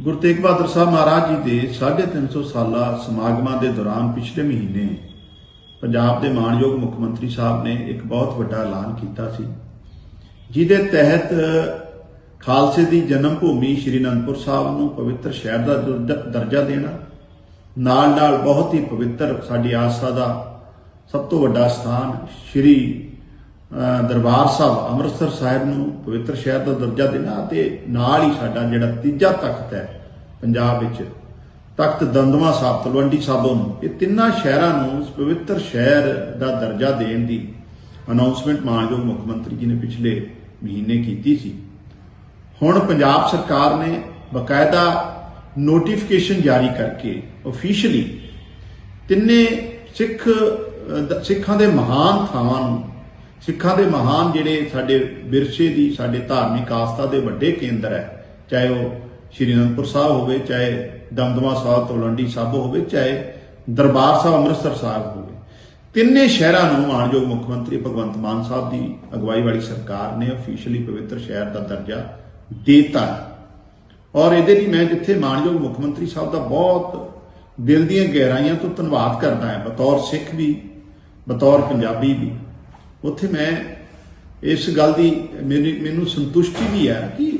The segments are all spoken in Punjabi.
ਗੁਰੂ ਤੇਗ ਬਹਾਦਰ ਸਾਹਿਬ ਮਹਾਰਾਜ ਜੀ ਦੇ 350 ਸਾਲਾ ਸਮਾਗਮਾਂ ਦੇ ਦੌਰਾਨ ਪਿਛਲੇ ਮਹੀਨੇ ਪੰਜਾਬ ਦੇ ਮਾਨਯੋਗ ਮੁੱਖ ਮੰਤਰੀ ਸਾਹਿਬ ਨੇ ਇੱਕ ਬਹੁਤ ਵੱਡਾ ਐਲਾਨ ਕੀਤਾ ਸੀ, ਜਿਹਦੇ ਤਹਿਤ ਖਾਲਸੇ ਦੀ ਜਨਮ ਭੂਮੀ ਸ਼੍ਰੀ ਅਨੰਦਪੁਰ ਸਾਹਿਬ ਨੂੰ ਪਵਿੱਤਰ ਸ਼ਹਿਰ ਦਾ ਦਰਜਾ- ਦਰਜਾ ਦੇਣਾ ਨਾਲ ਨਾਲ ਬਹੁਤ ਹੀ ਪਵਿੱਤਰ ਸਾਡੀ ਆਸਥਾ ਦਾ ਸਭ ਤੋਂ ਵੱਡਾ ਸਥਾਨ ਸ਼੍ਰੀ ਦਰਬਾਰ ਸਾਹਿਬ ਅੰਮ੍ਰਿਤਸਰ ਸਾਹਿਬ ਨੂੰ ਪਵਿੱਤਰ ਸ਼ਹਿਰ ਦਾ ਦਰਜਾ ਦੇਣਾ ਤੇ ਨਾਲ ਹੀ ਸਾਡਾ ਜਿਹੜਾ ਤੀਜਾ ਤਖਤ ਹੈ ਪੰਜਾਬ ਵਿੱਚ, ਤਖਤ ਦੰਦਵਾ ਸਾਹਿਬ, ਤਲਵੰਡੀ ਸਾਬੋ ਨੂੰ, ਇਹ ਤਿੰਨਾਂ ਸ਼ਹਿਰਾਂ ਨੂੰ ਪਵਿੱਤਰ ਸ਼ਹਿਰ ਦਾ ਦਰਜਾ ਦੇਣ ਦੀ ਅਨਾਉਂਸਮੈਂਟ ਮਾਨਯੋਗ ਮੁੱਖ ਮੰਤਰੀ ਜੀ ਨੇ ਪਿਛਲੇ ਮਹੀਨੇ ਕੀਤੀ ਸੀ। ਹੁਣ ਪੰਜਾਬ ਸਰਕਾਰ ਨੇ ਬਕਾਇਦਾ ਨੋਟੀਫਿਕੇਸ਼ਨ ਜਾਰੀ ਕਰਕੇ ਅਫੀਸ਼ੀਅਲੀ ਤਿੰਨੇ ਸਿੱਖ ਸਿੱਖਾਂ ਦੇ ਮਹਾਨ ਥਾਵਾਂ ਨੂੰ ਸਿੱਖਾਂ ਦੇ ਮਹਾਨ ਜਿਹੜੇ ਸਾਡੇ ਵਿਰਸੇ ਦੀ, ਸਾਡੇ ਧਾਰਮਿਕ ਆਸਥਾ ਦੇ ਵੱਡੇ ਕੇਂਦਰ ਹੈ, ਚਾਹੇ ਉਹ ਸ਼੍ਰੀ ਅਨੰਦਪੁਰ ਸਾਹਿਬ ਹੋਵੇ, ਚਾਹੇ ਦਮਦਮਾ ਸਾਹਿਬ ਤਲਵੰਡੀ ਸਾਬੋ ਹੋਵੇ, ਚਾਹੇ ਦਰਬਾਰ ਸਾਹਿਬ, ਅੰਮ੍ਰਿਤਸਰ ਸਾਹਿਬ ਹੋਵੇ। ਤਿੰਨੇ ਸ਼ਹਿਰਾਂ ਨੂੰ ਮਾਨਯੋਗ ਮੁੱਖ ਮੰਤਰੀ ਭਗਵੰਤ ਮਾਨ ਸਾਹਿਬ ਦੀ ਅਗਵਾਈ ਵਾਲੀ ਸਰਕਾਰ ਨੇ ਅਫੀਸ਼ੀਅਲੀ ਪਵਿੱਤਰ ਸ਼ਹਿਰ ਦਾ ਦਰਜਾ ਦੇਤਾ ਹੈ। ਔਰ ਇਹਦੇ ਲਈ ਮੈਂ ਜਿੱਥੇ ਮਾਨਯੋਗ ਮੁੱਖ ਮੰਤਰੀ ਸਾਹਿਬ ਦਾ ਬਹੁਤ ਦਿਲ ਦੀਆਂ ਗਹਿਰਾਈਆਂ ਤੋਂ ਧੰਨਵਾਦ ਕਰਦਾ ਹਾਂ, ਬਤੌਰ ਸਿੱਖ ਵੀ, ਬਤੌਰ ਪੰਜਾਬੀ ਵੀ। ਉੱਥੇ ਮੈਂ ਇਸ ਗੱਲ ਦੀ ਮੇਰੀ ਮੈਨੂੰ ਸੰਤੁਸ਼ਟੀ ਵੀ ਹੈ ਕਿ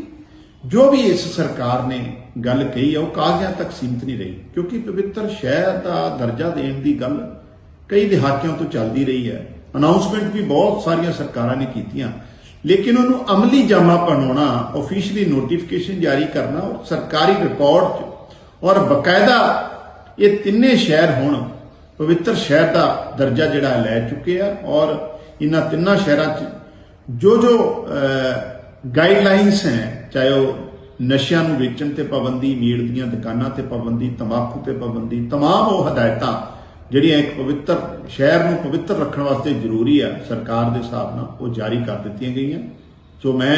ਜੋ ਵੀ ਇਸ ਸਰਕਾਰ ਨੇ ਗੱਲ ਕਹੀ ਹੈ ਉਹ ਕਾਗਜ਼ਾਂ ਤੱਕ ਸੀਮਿਤ ਨਹੀਂ ਰਹੀ। ਕਿਉਂਕਿ ਪਵਿੱਤਰ ਸ਼ਹਿਰ ਦਾ ਦਰਜਾ ਦੇਣ ਦੀ ਗੱਲ ਕਈ ਦਹਾਕਿਆਂ ਤੋਂ ਚੱਲਦੀ ਰਹੀ ਹੈ। ਅਨਾਉਂਸਮੈਂਟ ਵੀ ਬਹੁਤ ਸਾਰੀਆਂ ਸਰਕਾਰਾਂ ਨੇ ਕੀਤੀਆਂ। ਲੇਕਿਨ ਉਹਨੂੰ ਅਮਲੀ ਜਾਮਾ ਬਣਾਉਣਾ ਆਫੀਸ਼ੀਅਲੀ ਨੋਟੀਫਿਕੇਸ਼ਨ ਜਾਰੀ ਕਰਨਾ, ਔਰ ਸਰਕਾਰੀ ਰਿਕਾਰਡ 'ਚ ਔਰ ਬਕਾਇਦਾ ਇਹ ਤਿੰਨੇ ਸ਼ਹਿਰ ਹੁਣ, ਪਵਿੱਤਰ ਸ਼ਹਿਰ ਦਾ ਦਰਜਾ ਜਿਹੜਾ ਲੈ ਚੁੱਕੇ ਆ, ਔਰ ਇਹਨਾਂ ਤਿੰਨਾਂ ਸ਼ਹਿਰਾਂ 'ਚ ਜੋ ਜੋ ਗਾਈਡਲਾਈਨਸ ਹੈ ਚਾਹੇ ਉਹ ਨਸ਼ਿਆਂ ਨੂੰ ਵੇਚਣ ਤੇ ਪਾਬੰਦੀ ਮੀਟ ਦੀਆਂ ਦੁਕਾਨਾਂ ਤੇ ਪਾਬੰਦੀ ਤੰਬਾਕੂ ਤੇ ਪਾਬੰਦੀ तमाम ਉਹ ਹਦਾਇਤਾਂ ਜਿਹੜੀਆਂ ਇੱਕ ਪਵਿੱਤਰ ਸ਼ਹਿਰ ਨੂੰ ਪਵਿੱਤਰ ਰੱਖਣ ਵਾਸਤੇ ਜ਼ਰੂਰੀ ਆ ਸਰਕਾਰ ਦੇ ਹਿਸਾਬ ਨਾਲ ਉਹ ਜਾਰੀ ਕਰ ਦਿੱਤੀਆਂ ਗਈਆਂ ਸੋ ਮੈਂ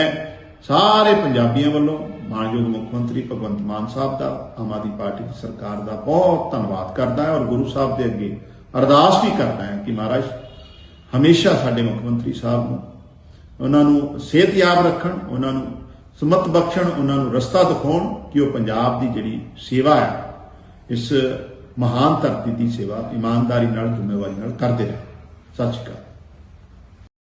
ਸਾਰੇ ਪੰਜਾਬੀਆਂ ਵੱਲੋਂ ਮਾਨਯੋਗ ਮੁੱਖ ਮੰਤਰੀ ਭਗਵੰਤ ਮਾਨ ਸਾਹਿਬ ਦਾ ਆਮ ਆਦਮੀ ਪਾਰਟੀ ਦੀ ਸਰਕਾਰ ਦਾ ਬਹੁਤ ਧੰਨਵਾਦ ਕਰਦਾ ਹਾਂ ਔਰ ਗੁਰੂ ਸਾਹਿਬ ਦੇ ਅੱਗੇ ਅਰਦਾਸ ਵੀ ਕਰਦਾ ਹਾਂ ਕਿ ਮਹਾਰਾਜ ਹਮੇਸ਼ਾ ਸਾਡੇ ਮੁੱਖ ਮੰਤਰੀ ਸਾਹਿਬ ਨੂੰ। ਉਹਨਾਂ ਨੂੰ ਸਿਹਤਯਾਬ ਰੱਖਣ, ਉਹਨਾਂ ਨੂੰ ਸਮਤ ਬਖਸ਼ਣ, ਉਹਨਾਂ ਨੂੰ ਰਸਤਾ ਦਿਖਾਉਣ ਕਿ ਉਹ ਪੰਜਾਬ ਦੀ ਜਿਹੜੀ ਸੇਵਾ ਹੈ, ਇਸ ਮਹਾਨ ਧਰਤੀ ਦੀ ਸੇਵਾ ਇਮਾਨਦਾਰੀ ਨਾਲ, ਜ਼ਿੰਮੇਵਾਰੀ ਨਾਲ ਕਰਦੇ ਰਹਿਣ ਸਤਿ ਸ਼੍ਰੀ ਅਕਾਲ।